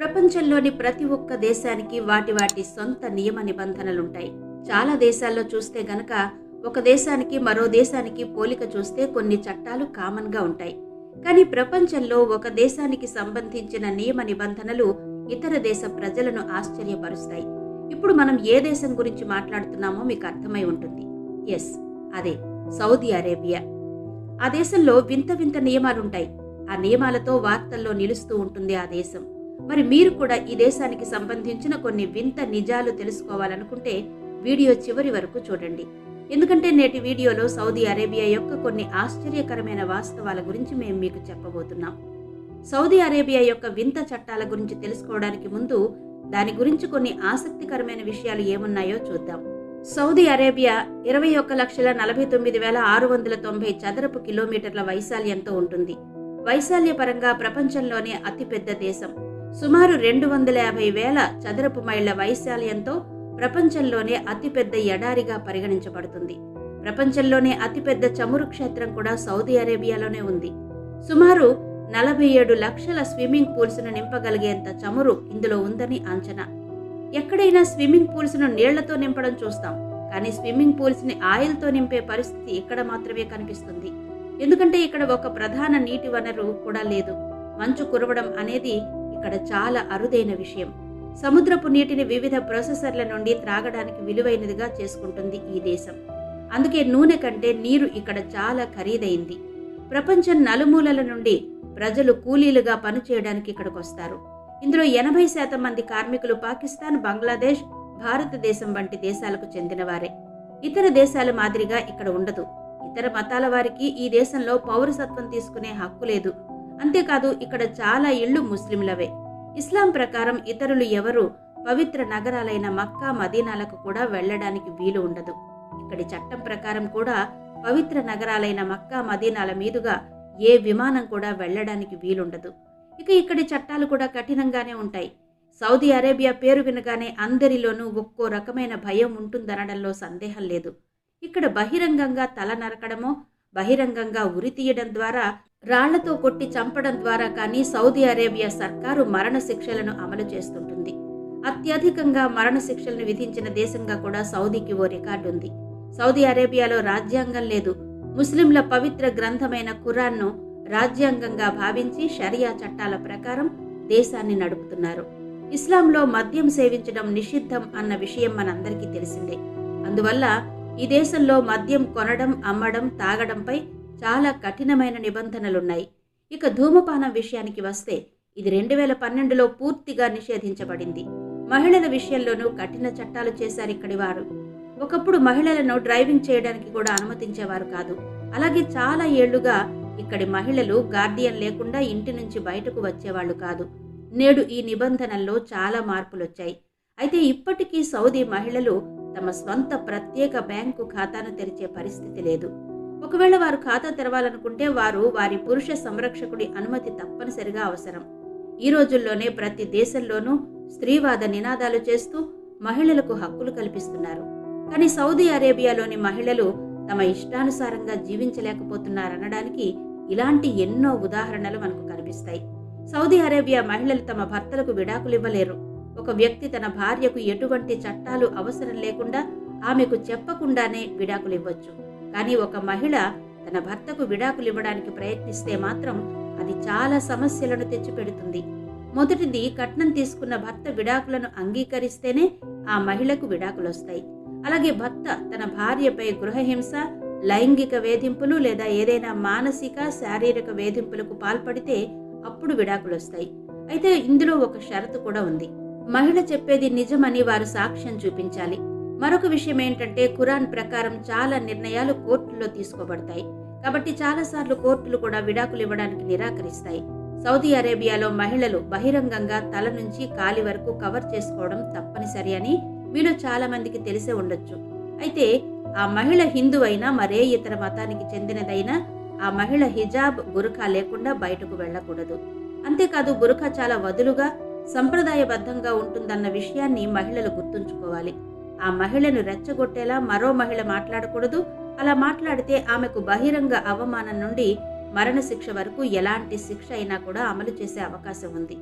ప్రపంచంలోని ప్రతి ఒక్క దేశానికి వాటి వాటి సొంత నియమ నిబంధనలుంటాయి. చాలా దేశాల్లో చూస్తే గనక ఒక దేశానికి మరో దేశానికి పోలిక చూస్తే కొన్ని చట్టాలు కామన్గా ఉంటాయి. కానీ ప్రపంచంలో ఒక దేశానికి సంబంధించిన నియమ నిబంధనలు ఇతర దేశ ప్రజలను ఆశ్చర్యపరుస్తాయి. ఇప్పుడు మనం ఏ దేశం గురించి మాట్లాడుతున్నామో మీకు అర్థమై ఉంటుంది. ఎస్ అదే సౌదీ అరేబియా. ఆ దేశంలో వింత వింత నియమాలుంటాయి. ఆ నియమాలతో వార్తల్లో నిలుస్తూ ఉంటుంది ఆ దేశం. మరి మీరు కూడా ఈ దేశానికి సంబంధించిన కొన్ని వింత నిజాలు తెలుసుకోవాలనుకుంటే వీడియో చివరి వరకు చూడండి. ఎందుకంటే నేటి వీడియోలో సౌదీ అరేబియా యొక్క కొన్ని ఆశ్చర్యకరమైన వాస్తవాల గురించి మేము మీకు చెప్పబోతున్నాం. సౌదీ అరేబియా యొక్క వింత చట్టాల గురించి తెలుసుకోవడానికి ముందు దాని గురించి కొన్ని ఆసక్తికరమైన విషయాలు ఏమున్నాయో చూద్దాం. సౌదీ అరేబియా ఇరవై ఒక్క లక్షల నలభై తొమ్మిది వేల ఆరు వందల తొంభై చదరపు కిలోమీటర్ల వైశాల్యంతో ఉంటుంది. వైశాల్యపరంగా ప్రపంచంలోనే అతిపెద్ద దేశం. సుమారు రెండు వందల యాభై వేల చదరపు మైళ్ళ వైశాల్యంతో ప్రపంచంలోనే అతిపెద్ద ఎడారిగా పరిగణించబడుతుంది. ప్రపంచంలోనే అతిపెద్ద చమురు క్షేత్రం కూడా సౌదీ అరేబియాలోనే ఉంది. సుమారు నలభై ఏడు లక్షల స్విమ్మింగ్ పూల్స్ను నింపగలిగేంత చమురు ఇందులో ఉందని అంచనా. ఎక్కడైనా స్విమ్మింగ్ పూల్స్ను నీళ్ళతో నింపడం చూస్తాం కానీ స్విమ్మింగ్ పూల్స్ని ఆయిల్తో నింపే పరిస్థితి ఇక్కడ మాత్రమే కనిపిస్తుంది. ఎందుకంటే ఇక్కడ ఒక ప్రధాన నీటి వనరు కూడా లేదు. మంచు కురవడం అనేది ఇక్కడ చాలా అరుదైన విషయం. సముద్రపు నీటిని వివిధ ప్రాసెసర్ల నుండి త్రాగడానికి విలువైనదిగా చేసుకుంటుంది ఈ దేశం. అందుకే నూనె కంటే నీరు ఇక్కడ చాలా ఖరీదైంది. ప్రపంచం నలుమూలల నుండి ప్రజలు కూలీలుగా పనిచేయడానికి ఇక్కడికి వస్తారు ఇందులో ఎనభై శాతం మంది కార్మికులు పాకిస్తాన్ బంగ్లాదేశ్ భారతదేశం వంటి దేశాలకు చెందినవారే. ఇతర దేశాల మాదిరిగా ఇక్కడ ఉండదు. ఇతర మతాల వారికి ఈ దేశంలో పౌరసత్వం తీసుకునే హక్కు లేదు. అంతేకాదు ఇక్కడ చాలా ఇళ్ళు ముస్లింలవే. ఇస్లాం ప్రకారం ఇతరులు ఎవరు పవిత్ర నగరాలైన మక్కా మదీనాలకు కూడా వెళ్ళడానికి వీలు ఉండదు. ఇక్కడి చట్టం ప్రకారం కూడా పవిత్ర నగరాలైన మక్కా మదీనాల మీదుగా ఏ విమానం కూడా వెళ్ళడానికి వీలుండదు. ఇక ఇక్కడి చట్టాలు కూడా కఠినంగానే ఉంటాయి. సౌదీ అరేబియా పేరు వినగానే అందరిలోనూ ఒక్కో రకమైన భయం ఉంటుందనడంలో సందేహం లేదు. ఇక్కడ బహిరంగంగా తల నరకడమో బహిరంగంగా ఉరి తీయడం ద్వారా రాళ్ళతో కొట్టి చంపడం ద్వారా కానీ సౌదీ అరేబియా సర్కారు మరణశిక్షలను అమలు చేస్తుంటుంది. అత్యధికంగా మరణశిక్షలను విధించిన దేశంగా కూడా సౌదీకి ఓ రికార్డు ఉంది. సౌదీ అరేబియాలో రాజ్యాంగం లేదు. ముస్లింల పవిత్ర గ్రంథమైన ఖురాన్ను రాజ్యాంగంగా భావించి షరియా చట్టాల ప్రకారం దేశాన్ని నడుపుతున్నారు. ఇస్లాంలో మద్యం సేవించడం నిషిద్ధం అన్న విషయం మనందరికీ తెలిసిందే. అందువల్ల ఈ దేశంలో మద్యం కొనడం అమ్మడం తాగడంపై చాలా కఠినమైన నిబంధనలున్నాయి. ఇక ధూమపానం విషయానికి వస్తే ఇది రెండు వేల పన్నెండులో పూర్తిగా నిషేధించబడింది. మహిళల విషయంలోనూ కఠిన చట్టాలు చేశారు ఇక్కడి వారు. ఒకప్పుడు మహిళలను డ్రైవింగ్ చేయడానికి కూడా అనుమతించేవారు కాదు. అలాగే చాలా ఏళ్ళుగా ఇక్కడి మహిళలు గార్డియన్ లేకుండా ఇంటి నుంచి బయటకు వచ్చేవాళ్ళు కాదు. నేడు ఈ నిబంధనల్లో చాలా మార్పులొచ్చాయి. అయితే ఇప్పటికీ సౌదీ మహిళలు తమ స్వంత ప్రత్యేక బ్యాంకు ఖాతాను తెరిచే పరిస్థితి లేదు. ఒకవేళ వారు ఖాతా తెరవాలనుకుంటే వారు వారి పురుష సంరక్షకుడి అనుమతి తప్పనిసరిగా అవసరం. ఈ రోజుల్లోనే ప్రతి దేశంలోనూ స్త్రీవాద నినాదాలు చేస్తూ మహిళలకు హక్కులు కల్పిస్తున్నారు. కానీ సౌదీ అరేబియాలోని మహిళలు తమ ఇష్టానుసారంగా జీవించలేకపోతున్నారనడానికి ఇలాంటి ఎన్నో ఉదాహరణలు మనకు కనిపిస్తాయి. సౌదీ అరేబియా మహిళలు తమ భర్తలకు విడాకులు ఇవ్వలేరు ఒక వ్యక్తి తన భార్యకు ఎటువంటి చట్టాలు అవసరం లేకుండా ఆమెకు చెప్పకుండానే విడాకులు ఇవ్వచ్చు కానీ ఒక మహిళ తన భర్తకు విడాకులు ఇవ్వడానికి ప్రయత్నిస్తే మాత్రం అది చాలా సమస్యలను తెచ్చిపెడుతుంది. మొదటిది కట్నం తీసుకున్న భర్త విడాకులను అంగీకరిస్తేనే ఆ మహిళకు విడాకులు వస్తాయి అలాగే భర్త తన భార్యపై గృహహింస లైంగిక వేధింపులు లేదా ఏదైనా మానసిక శారీరక వేధింపులకు పాల్పడితే అప్పుడు విడాకులు వస్తాయి అయితే ఇందులో ఒక షరతు కూడా ఉంది. మహిళ చెప్పేది నిజమని వారు సాక్ష్యం చూపించాలి. మరొక విషయం ఏంటంటే ఖురాన్ ప్రకారం చాలా నిర్ణయాలు కోర్టుల్లో తీసుకోబడతాయి. కాబట్టి చాలాసార్లు కోర్టులు కూడా విడాకులు ఇవ్వడానికి నిరాకరిస్తాయి. సౌదీ అరేబియాలో మహిళలు బహిరంగంగా తల నుంచి కాలి వరకు కవర్ చేసుకోవడం తప్పనిసరి అని మీలో చాలా మందికి తెలిసే ఉండొచ్చు. అయితే ఆ మహిళ హిందూ అయినా మరే ఇతర మతానికి చెందినదైనా ఆ మహిళ హిజాబ్ బురఖా లేకుండా బయటకు వెళ్ళకూడదు. అంతేకాదు బురఖా చాలా వదులుగా సంప్రదాయబద్ధంగా ఉంటుందన్న విషయాన్ని మహిళలు గుర్తుంచుకోవాలి. ఆ మహిళను రెచ్చగొట్టేలా మరో మహిళ మాట్లాడకూడదు. అలా మాట్లాడితే ఆమెకు బహిరంగ అవమానం నుండి మరణశిక్ష వరకు ఎలాంటి శిక్ష అయినా కూడా అమలు చేసే అవకాశం ఉంది.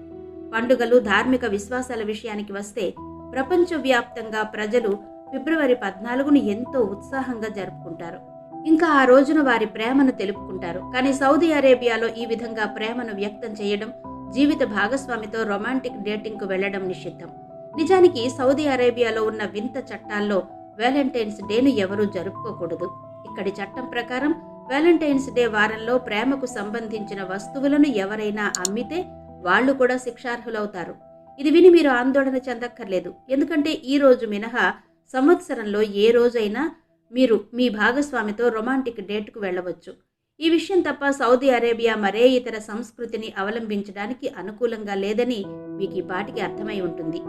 పండుగలు ధార్మిక విశ్వాసాల విషయానికి వస్తే ప్రపంచవ్యాప్తంగా ప్రజలు ఫిబ్రవరి పద్నాలుగును ఎంతో ఉత్సాహంగా జరుపుకుంటారు. ఇంకా ఆ రోజున వారి ప్రేమను తెలుపుకుంటారు. కానీ సౌదీ అరేబియాలో ఈ విధంగా ప్రేమను వ్యక్తం చేయడం జీవిత భాగస్వామితో రొమాంటిక్ డేటింగ్కు వెళ్ళడం నిషిద్ధం. నిజానికి సౌదీ అరేబియాలో ఉన్న వింత చట్టాల్లో వ్యాలంటైన్స్ డేను ఎవరూ జరుపుకోకూడదు. ఇక్కడి చట్టం ప్రకారం వ్యాలంటైన్స్ డే వారంలో ప్రేమకు సంబంధించిన వస్తువులను ఎవరైనా అమ్మితే వాళ్ళు కూడా శిక్షార్హులవుతారు. ఇది విని మీరు ఆందోళన చెందక్కర్లేదు. ఎందుకంటే ఈ రోజు మినహా సంవత్సరంలో ఏ రోజైనా మీరు మీ భాగస్వామితో రొమాంటిక్ డేట్కు వెళ్ళవచ్చు. ఈ విషయం తప్ప సౌదీ అరేబియా మరే ఇతర సంస్కృతిని అవలంబించడానికి అనుకూలంగా లేదని మీకు ఈ పాటికి అర్థమై ఉంటుంది.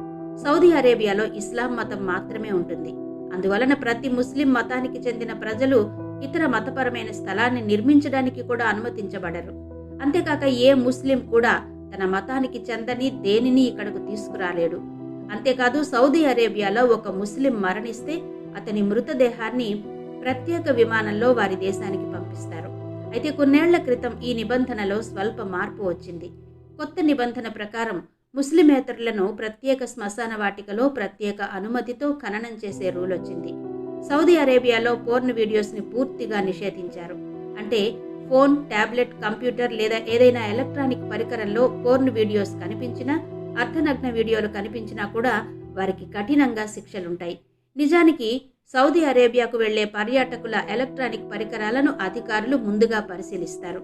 సౌదీ అరేబియాలో ఇస్లాం మతం మాత్రమే ఉంటుంది. అందువలన ప్రతి ముస్లిం మతానికి చెందిన ప్రజలు ఇతర మతపరమైన స్థలాన్ని నిర్మించడానికి కూడా అనుమతించబడరు. అంతేకాక ఏ ముస్లిం కూడా తన మతానికి చెందని దేనిని ఇక్కడకు తీసుకురాలేడు. అంతేకాదు సౌదీ అరేబియాలో ఒక ముస్లిం మరణిస్తే అతని మృతదేహాన్ని ప్రత్యేక విమానంలో వారి దేశానికి పంపిస్తారు. అయితే కొన్నేళ్ళ క్రితం ఈ నిబంధనలో స్వల్ప మార్పు వచ్చింది. కొత్త నిబంధన ప్రకారం ముస్లిమేతరులను ప్రత్యేక శ్మశాన వాటికలో ప్రత్యేక అనుమతితో ఖననం చేసే రూల్ వచ్చింది. సౌదీ అరేబియాలో పోర్న్ వీడియోస్ని పూర్తిగా నిషేధించారు. అంటే ఫోన్ టాబ్లెట్ కంప్యూటర్ లేదా ఏదైనా ఎలక్ట్రానిక్ పరికరంలో పోర్న్ వీడియోస్ కనిపించినా అర్ధనగ్న వీడియోలు కనిపించినా కూడా వారికి కఠినంగా శిక్షలుంటాయి. నిజానికి సౌదీ అరేబియాకు వెళ్ళే పర్యాటకుల ఎలక్ట్రానిక్ పరికరాలను అధికారులు ముందుగా పరిశీలిస్తారు.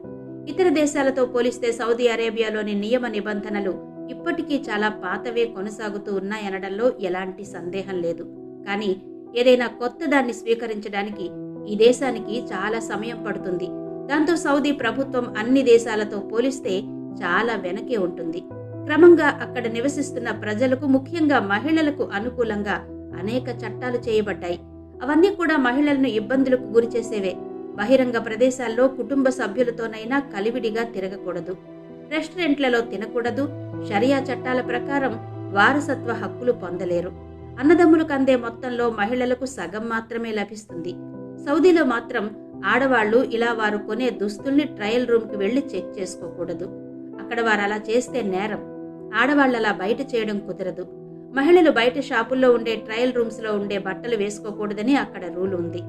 ఇతర దేశాలతో పోలిస్తే సౌదీ అరేబియాలోని నియమ నిబంధనలు ఇప్పటికీ చాలా పాతవే కొనసాగుతూ ఉన్నాయనడంలో ఎలాంటి సందేహం లేదు. కానీ ఏదైనా కొత్త దాన్ని స్వీకరించడానికి ఈ దేశానికి చాలా సమయం పడుతుంది. దాంతో సౌదీ ప్రభుత్వం అన్ని దేశాలతో పోలిస్తే చాలా వెనకే ఉంటుంది. క్రమంగా అక్కడ నివసిస్తున్న ప్రజలకు ముఖ్యంగా మహిళలకు అనుకూలంగా అనేక చట్టాలు చేయబడ్డాయి. అవన్నీ కూడా మహిళలను ఇబ్బందులకు గురిచేసేవే బహిరంగ ప్రదేశాల్లో కుటుంబ సభ్యులతోనైనా కలివిడిగా తిరగకూడదు. రెస్టారెంట్లలో తినకూడదు. షరియా చట్టాల ప్రకారం వారసత్వ హక్కులు పొందలేరు. అన్నదమ్ములకు అందే మొత్తంలో మహిళలకు సగం మాత్రమే లభిస్తుంది. సౌదీలో మాత్రం ఆడవాళ్ళు ఇలా వారు కొనే దుస్తుల్ని ట్రయల్ రూమ్కి వెళ్ళి చెక్ చేసుకోకూడదు. అక్కడ వారు అలా చేస్తే నేరం. ఆడవాళ్ళు అలా బయట చేయడం కుదరదు. మహిళలు బయట షాపుల్లో ఉండే ట్రయల్ రూమ్స్లో ఉండే బట్టలు వేసుకోకూడదని అక్కడ రూల్ ఉంది.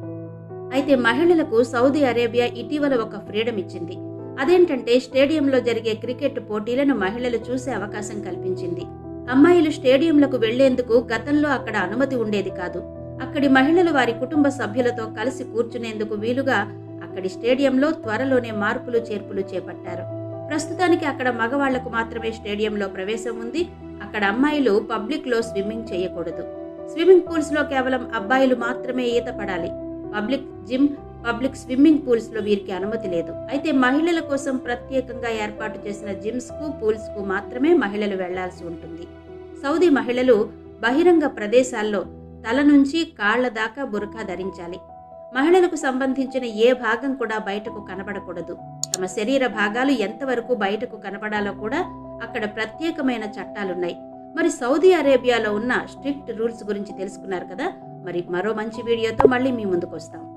అయితే మహిళలకు సౌదీ అరేబియా ఇటీవల ఒక ఫ్రీడమ్ ఇచ్చింది. అదేంటంటే స్టేడియంలో జరిగే క్రికెట్ పోటీలను మహిళలు చూసే అవకాశం కల్పించింది. అమ్మాయిలు స్టేడియంలకు వెళ్ళేందుకు గతంలో అక్కడ అనుమతి ఉండేది కాదు. అక్కడి మహిళలు వారి కుటుంబ సభ్యులతో కలిసి కూర్చునేందుకు వీలుగా అక్కడి స్టేడియంలో త్వరలోనే మార్పులు చేర్పులు చేపట్టారు. ప్రస్తుతానికి అక్కడ మగవాళ్ళకు మాత్రమే స్టేడియంలో ప్రవేశం ఉంది. అక్కడ అమ్మాయిలు పబ్లిక్లో స్విమ్మింగ్ చేయకూడదు. స్విమ్మింగ్ పూల్స్లో కేవలం అబ్బాయిలు మాత్రమే ఈత పడాలి. పబ్లిక్ జిమ్ పబ్లిక్ స్విమ్మింగ్ పూల్స్లో వీరికి అనుమతి లేదు. అయితే మహిళల కోసం ప్రత్యేకంగా ఏర్పాటు చేసిన జిమ్స్కు పూల్స్కు మాత్రమే మహిళలు వెళ్ళాల్సి ఉంటుంది. సౌదీ మహిళలు బహిరంగ ప్రదేశాల్లో తల నుంచి కాళ్ళ దాకా బురఖా ధరించాలి. మహిళలకు సంబంధించిన ఏ భాగం కూడా బయటకు కనబడకూడదు. తమ శరీర భాగాలు ఎంతవరకు బయటకు కనబడాలో కూడా అక్కడ ప్రత్యేకమైన చట్టాలున్నాయి. మరి సౌదీ అరేబియాలో ఉన్న స్ట్రిక్ట్ రూల్స్ గురించి తెలుసుకున్నారు కదా? మరి మరో మంచి వీడియోతో మళ్ళీ మీ ముందుకు వస్తాం